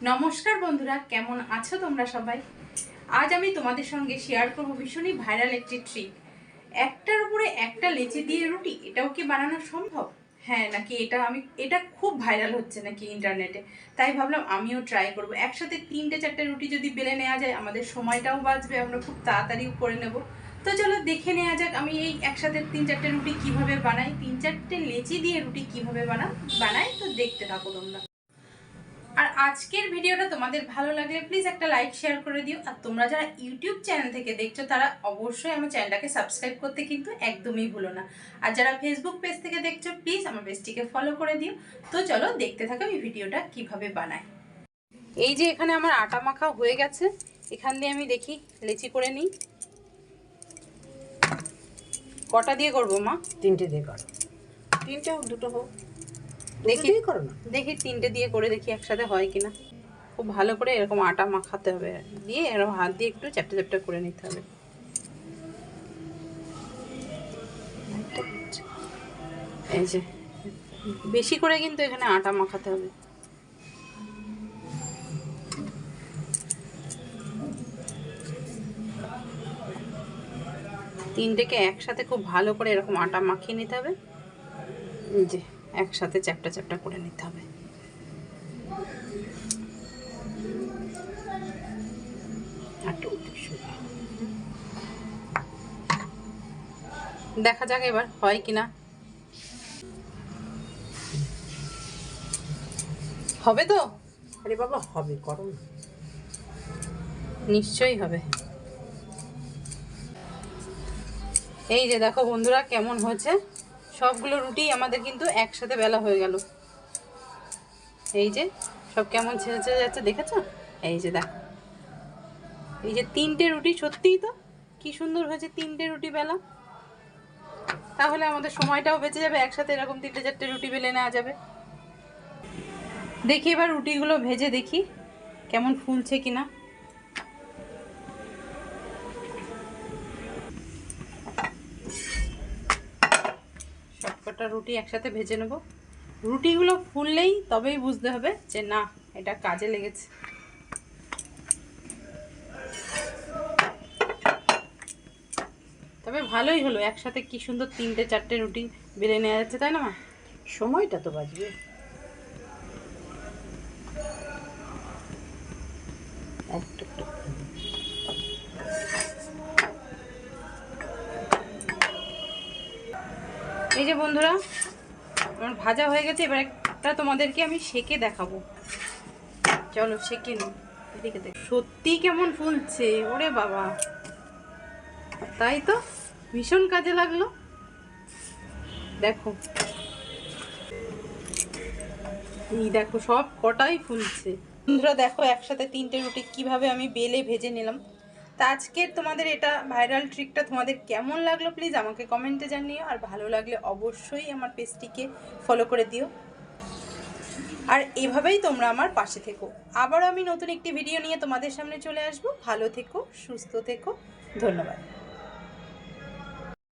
নমস্কার বন্ধুরা, কেমন আছো তোমরা সবাই? আজ আমি তোমাদের সঙ্গে শেয়ার করব ভীষণই ভাইরাল একটি ট্রিক একটার উপরে একটা লেচি দিয়ে রুটি, এটাও কি বানানো সম্ভব? হ্যাঁ নাকি এটা আমি, এটা খুব ভাইরাল হচ্ছে নাকি ইন্টারনেটে তাই ভাবলাম আমিও ট্রাই করব। একসাথে তিনটে চারটে রুটি যদি বেলে নেওয়া যায়, আমাদের সময়টাও বাঁচবে, আমরা খুব তাড়াতাড়িও করে নেব। তো চলো দেখে নেওয়া যাক আমি এই একসাথে তিন চারটে রুটি কীভাবে বানাই, তিন চারটে লেচি দিয়ে রুটি কীভাবে বানা, বানাই, তো দেখতে থাকো তোমরা। আর আজকের ভিডিওটা তোমাদের ভালো লাগলে প্লিজ একটা লাইক শেয়ার করে দিও। আর তোমরা যারা ইউটিউব চ্যানেল থেকে দেখছ তারা অবশ্যই আমার চ্যানেলটাকে সাবস্ক্রাইব করতে কিন্তু একদমই ভুলো না। আর যারা ফেসবুক পেজ থেকে দেখছ প্লিজ আমার পেজটিকে ফলো করে দিও। তো চলো দেখতে থাকো আমি ভিডিওটা কীভাবে বানাই। এই যে এখানে আমার আটা মাখা হয়ে গেছে। এখান দিয়ে আমি দেখি লেচি করে নিই। কটা দিয়ে করব মা? তিনটে দিয়ে করো। তিনটে হোক দুটো হোক। দেখি করো না। দেখি তিনটে দিয়ে করে দেখি একসাথে হয় কিনা। খুব ভালো করে এরকম আটা মাখাতে হবে। দিয়ে এরকম হাত দিয়ে একটু চ্যাপটা চ্যাপটা করে নিতে হবে। এই যে বেশি করে কিন্তু এখানে আটা মাখাতে হবে। তিনটেকে একসাথে খুব ভালো করে এরকম আটা মাখিয়ে নিতে হবে। যে। একসাথে চ্যাপটা চ্যাপটা করে নিতে হবে। দেখা যাক এবার হয় কিনা। হবে তো? আরে বাবা হবে করো নিশ্চয়ই হবে। এই যে দেখো বন্ধুরা কেমন হয়েছে? সবগুলো রুটি আমাদের কিন্তু একসাথে বেলা হয়ে গেল। এই যে, সব কেমন ছেড়ে ছেড়ে যাচ্ছে দেখেছ? এই যে দেখো। এই যে তিনটে রুটি, সত্যিই তো? কি সুন্দর হয়েছে তিনটে রুটি বেলা। তাহলে আমাদের সময়টাও বেঁচে যাবে, একসাথে এরকম তিনটে চারটে রুটি বেলে নেওয়া যাবে। দেখি এবার রুটিগুলো ভেজে দেখি, কেমন ফুলছে কিনা। সবকটা রুটি একসাথে ভেজে নেব। রুটিগুলো ফুললেই তবেই বুঝতে হবে যে না, এটা কাজে লেগেছে। তবে ভালোই হলো, একসাথে কি সুন্দর তিনটে চারটে রুটি বেড়ে নেওয়া যাচ্ছে, তাই না মা? সময়টা তো বাঁচবে। একটু একটু এই যে বন্ধুরা, আমার ভাজা হয়ে গেছে, এবার একটা তোমাদেরকে আমি সেকে দেখাবো। চলো সেকে নি, এদিকে দেখ। সত্যি কেমন ফুলছে, ওরে বাবা। তাই তো, ভীষণ কাজে লাগল। দেখো। এই দেখো, সব কটাই ফুলছে। বন্ধুরা, দেখো, একসাথে তিনটে রুটি কীভাবে আমি বেলে ভেজে নিলাম। তা আজকের তোমাদের এটা ভাইরাল ট্রিকটা তোমাদের কেমন লাগল প্লিজ আমাকে কমেন্টে জানিও, আর ভালো লাগলে অবশ্যই আমার পেজটিকে ফলো করে দিও। আর এভাবেই তোমরা আমার পাশে থেকো। আবারও আমি নতুন একটি ভিডিও নিয়ে তোমাদের সামনে চলে আসব। ভালো থেকো, সুস্থ থেকো। ধন্যবাদ।